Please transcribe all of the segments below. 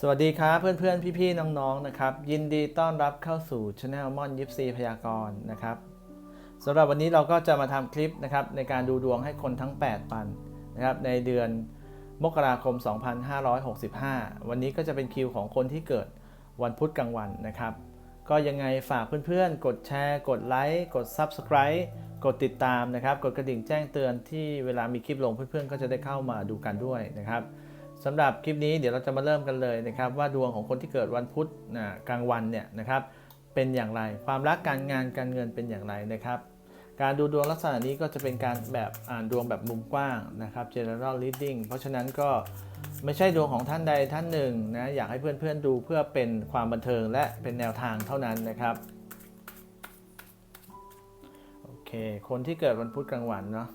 สวัสดีครับเพื่อนๆ พี่ๆ น้องๆ นะครับ ยินดีต้อนรับเข้าสู่ช anel ม่อนยิปซีพยากรณ์นะครับสำหรับวันนี้เราก็จะมาทำคลิปนะครับในการดูดวงให้คนทั้ง 8 ปันนะครับในเดือนมกราคม 2565 วันนี้ก็จะเป็นคิวของคนที่เกิดวันพุธกลางวันนะครับ ก็ยังไงฝากเพื่อนๆ กดแชร์ กดไลค์กด Subscribe กดติดตามนะครับ กดกระดิ่งแจ้งเตือนที่เวลามีคลิปลงเพื่อนๆ ก็จะได้เข้ามาดูกันด้วยนะครับ สำหรับคลิปนี้เดี๋ยวเราจะมาเริ่มกันเลยนะครับ ว่าดวงของคนที่เกิดวันพุธนะกลางวันเนี่ยนะครับเป็นอย่างไร ความรักการงานการเงินเป็นอย่างไรนะครับ การดูดวงลักษณะนี้ก็จะเป็นการแบบอ่านดวงแบบมุมกว้างนะครับ general reading เพราะฉะนั้นก็ไม่ใช่ดวงของท่านใดท่านหนึ่งนะอยากให้เพื่อนๆดูเพื่อเป็นความบันเทิงและเป็นแนวทางเท่านั้นนะครับโอเค คนที่เกิดวันพุธกลางวันเนาะ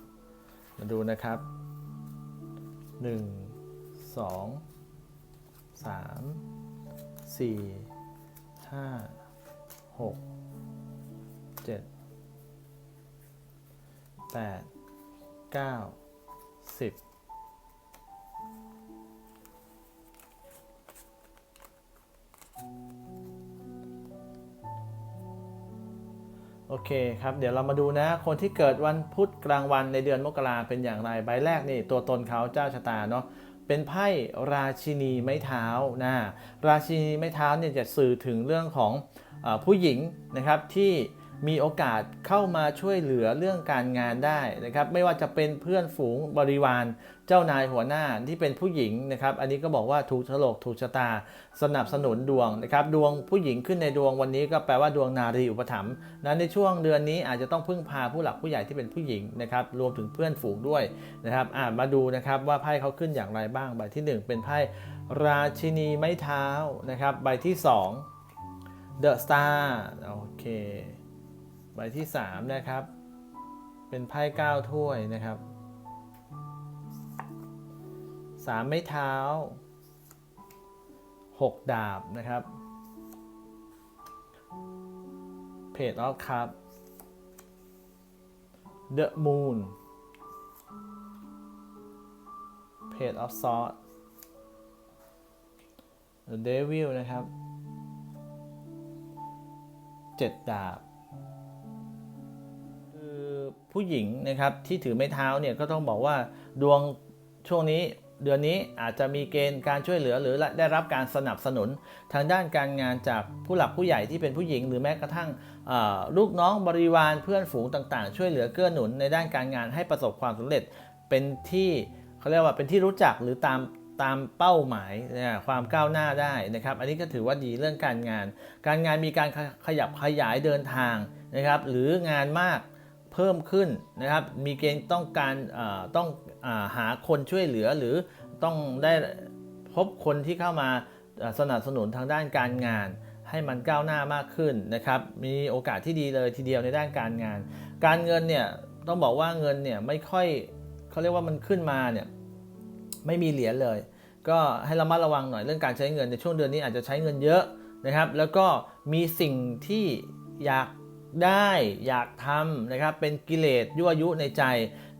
มาดูนะครับ 1 สองสามสี่ห้าหกเจ็ดแปดเก้าสิบโอเคครับ เดี๋ยวเรามาดูนะ คนที่เกิดวันพุธกลางวันในเดือนมกราเป็นอย่างไร ใบแรกนี่ตัวตนเขาเจ้าชะตาเนาะ เป็นไพ่ราชินีไม้เท้านะราชินีไม้เท้าเนี่ยจะสื่อถึงเรื่องของอผู้หญิงนะครับที่ มีโอกาสเข้ามาช่วยเหลือเรื่องการงานได้นะครับ ไม่ว่าจะเป็นเพื่อนฝูงบริวาร เจ้านายหัวหน้าที่เป็นผู้หญิงนะครับ อันนี้ก็บอกว่าถูกฉลกถูกชะตา สนับสนุนดวงนะครับ ดวงผู้หญิงขึ้นในดวงวันนี้ก็แปลว่าดวงนารีอุปถัมภ์นั้นในช่วงเดือนนี้อาจจะต้องพึ่งพาผู้หลักผู้ใหญ่ที่เป็นผู้หญิงนะครับ รวมถึงเพื่อนฝูงด้วยนะครับอ่ามาดูนะครับว่าไพ่เขาขึ้นอย่างไรบ้าง ใบที่ 1 เป็นไพ่ราชินีไม้เท้านะครับ ใบที่ 2 The Star โอเค ใบที่ 3 นะครับ เป็นไพ่9ถ้วยนะครับสามไม้เท้า6ดาบนะครับเพจออฟคัพ The Moon เพจออฟซอ d The Devil นะครับเจ็ดดาบ ผู้หญิงนะครับที่ถือไม้เท้าเนี่ยก็ต้องบอกว่าดวงช่วงนี้เดือนนี้อาจจะมีเกณฑ์การช่วยเหลือหรือได้รับการสนับสนุน ทางด้านการงานจากผู้หลักผู้ใหญ่ที่เป็นผู้หญิง หรือแม้กระทั่งลูกน้องบริวารเพื่อนฝูงต่างๆ ช่วยเหลือเกื้อหนุนในด้านการงานให้ประสบความสำเร็จเป็นที่เขาเรียกว่าเป็นที่รู้จักหรือตามตามเป้าหมายนะความก้าวหน้าได้นะครับ อันนี้ก็ถือว่าดีเรื่องการงาน การงานมีการขยับขยายเดินทางนะครับ หรืองานมาก เพิ่มขึ้นนะครับ มีเกณฑ์ต้องการต้องอหาคนช่วยเหลือหรือต้องได้พบคนที่เข้ามาสนับสนุนทางด้านการงาน ให้มันก้าวหน้ามากขึ้นนะครับ มีโอกาสที่ดีเลยทีเดียวในด้านการงาน การเงินเนี่ยต้องบอกว่าเงินเนี่ยไม่ค่อยเขาเรียกว่ามันขึ้นมาเนี่ยไม่มีเหรียญเลย ก็ให้ระมัดระวังหน่อยเรื่องการใช้เงินในช่วงเดือนนี้อาจจะใช้เงินเยอะนะครับ แล้วก็มีสิ่งที่อยาก ได้อยากทำนะครับเป็นกิเลสยั่วยุในใจ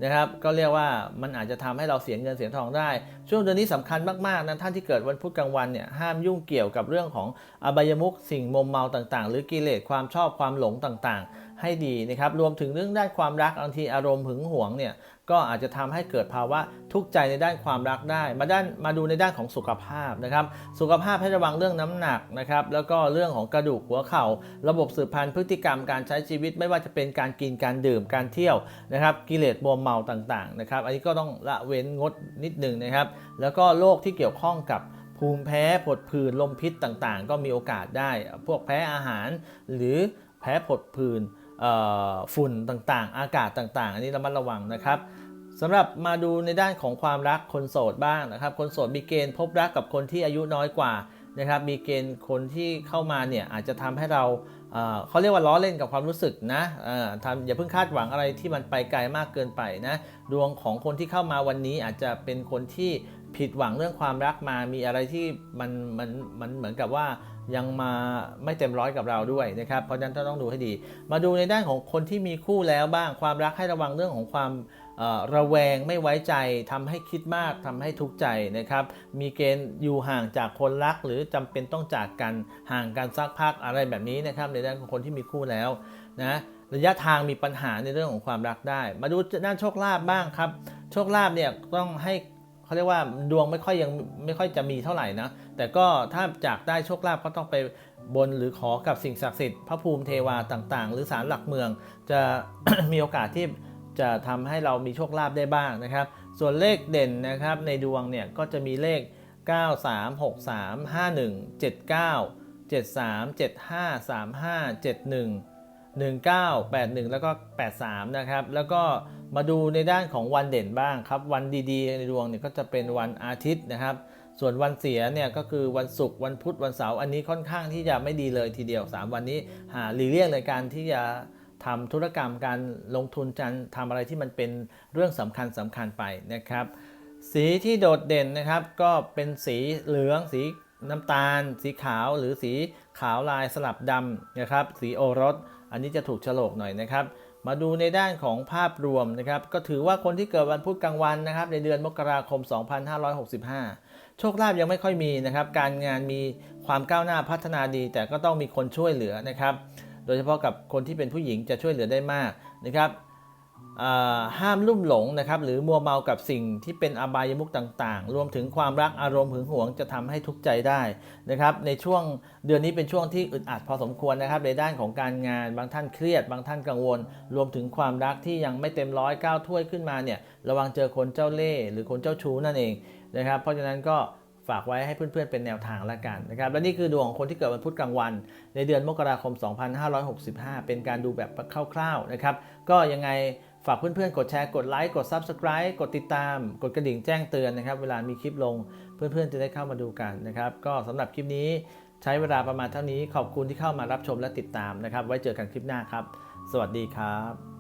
นะครับ ก็เรียกว่ามันอาจจะทำให้เราเสียเงินเสียทองได้ ช่วงเดือนนี้สำคัญมากๆนะท่านที่เกิดวันพุธกลางวันเนี่ยห้ามยุ่งเกี่ยวกับเรื่องของอบายมุขสิ่งมอมเมาต่างๆ หรือกิเลสความชอบความหลงต่างๆ ให้ดีนะครับรวมถึงเรื่องด้านความรักบางทีอารมณ์หึงหวงเนี่ยก็อาจจะทำให้เกิดภาวะทุกข์ใจในด้านความรักได้ มาด้านมาดูในด้านของสุขภาพนะครับ สุขภาพให้ระวังเรื่องน้ำหนักนะครับแล้วก็เรื่องของกระดูกหัวเข่า ระบบสืบพันธุ์พฤติกรรมการใช้ชีวิตไม่ว่าจะเป็นการกินการดื่มการเที่ยวนะครับ กิเลสมัวเมาต่างๆนะครับอันนี้ก็ต้องละเว้นงดนิดหนึ่งนะครับ แล้วก็โรคที่เกี่ยวข้องกับภูมิแพ้ผดผื่นลมพิษต่างๆ ก็มีโอกาสได้ พวกแพ้อาหารหรือแพ้ผดผื่น ฝุ่นต่างๆ อากาศต่างๆ อันนี้ระมัดระวังนะครับสำหรับมาดูในด้านของความรักคนโสดบ้างนะครับ คนโสดมีเกณฑ์พบรักกับคนที่อายุน้อยกว่านะครับ มีเกณฑ์คนที่เข้ามาเนี่ยอาจจะทำให้เราเเขาเรียกว่าล้อเล่นกับความรู้สึกนะทำอย่าเพิ่งคาดหวังอะไรที่มันไปไกลมากเกินไปนะ ดวงของคนที่เข้ามาวันนี้อาจจะเป็นคนที่ ผิดหวังเรื่องความรักมามีอะไรที่มันมันมันเหมือนกับว่ายังมาไม่เต็มร้อยกับเราด้วยนะครับ เพราะฉะนั้นต้องดูให้ดี มาดูในด้านของคนที่มีคู่แล้วบ้างความรักให้ระวังเรื่องของความระแวงไม่ไว้ใจทำให้คิดมากทำให้ทุกข์ใจนะครับ มีเกณฑ์อยู่ห่างจากคนรัก หรือจำเป็นต้องจากกันห่างกันสักพักอะไรแบบนี้นะครับ ในด้านของคนที่มีคู่แล้วนะระยะทางมีปัญหาในเรื่องของความรักได้ มาดูด้านโชคลาภบ้างครับ โชคลาภเนี่ยต้องให้ เขาเรียกว่าดวงไม่ค่อยยังไม่ค่อยจะมีเท่าไหร่นะ แต่ก็ถ้าจากได้โชคลาภก็ต้องไปบนหรือขอกับสิ่งศักดิ์สิทธิ์พระภูมิเทวาต่างๆ หรือศาลหลักเมือง จะมีโอกาสที่จะทำให้เรามีโชคลาภได้บ้างนะครับ ส่วนเลขเด่นนะครับในดวงเนี่ยก็จะมีเลข 9 3 1981 แล้วก็ 83 นะครับ แล้วก็มาดูในด้านของวันเด่นบ้างครับ วันดีๆ ในดวงเนี่ยก็จะเป็นวันอาทิตย์นะครับ ส่วนวันเสียเนี่ยก็คือวันศุกร์วันพุธวันเสาร์อันนี้ค่อนข้างที่จะไม่ดีเลยทีเดียว 3 วันนี้หาหลีกเลี่ยงในการที่จะทำธุรกรรมการลงทุนการทำอะไรที่มันเป็นเรื่องสำคัญสำคัญไปนะครับ สีที่โดดเด่นนะครับก็เป็นสีเหลืองสี น้ำตาล สีขาวหรือสีขาวลายสลับดำนะครับ สีโอรส อันนี้จะถูกโฉลกหน่อยนะครับ มาดูในด้านของภาพรวมนะครับ ก็ถือว่าคนที่เกิดวันพุธกลางวันนะครับ ในเดือนมกราคม 2565 โชคลาภยังไม่ค่อยมีนะครับ การงานมีความก้าวหน้าพัฒนาดี แต่ก็ต้องมีคนช่วยเหลือนะครับ โดยเฉพาะกับคนที่เป็นผู้หญิงจะช่วยเหลือได้มากนะครับ ห้ามลุ่มหลงนะครับหรือมัวเมากับสิ่งที่เป็นอบายมุขต่างๆ รวมถึงความรักอารมณ์หึงหวงจะทำให้ทุกข์ใจได้นะครับในช่วงเดือนนี้เป็นช่วงที่อึดอัดพอสมควรนะครับในด้านของการงานบางท่านเครียด บางท่านกังวล รวมถึงความรักที่ยังไม่เต็มร้อยก้าวถ้วยขึ้นมาเนี่ยระวังเจอคนเจ้าเล่ห์หรือคนเจ้าชู้นั่นเองนะครับเพราะฉะนั้นก็ฝากไว้ให้เพื่อนๆเป็นแนวทางละกันนะครับและนี่คือดวงของคนที่เกิดวันพุธกลางวัน ในเดือนมกราคม 2565 เป็นการดูแบบคร่าวๆนะครับก็ยังไง ฝากเพื่อนๆ กดแชร์ กดไลค์ กด Subscribe กดติดตาม กดกระดิ่งแจ้งเตือนนะครับ เวลามีคลิปลง เพื่อนๆ จะได้เข้ามาดูกันนะครับ ก็สำหรับคลิปนี้ใช้เวลาประมาณเท่านี้ ขอบคุณที่เข้ามารับชมและติดตามนะครับ ไว้เจอกันคลิปหน้าครับ สวัสดีครับ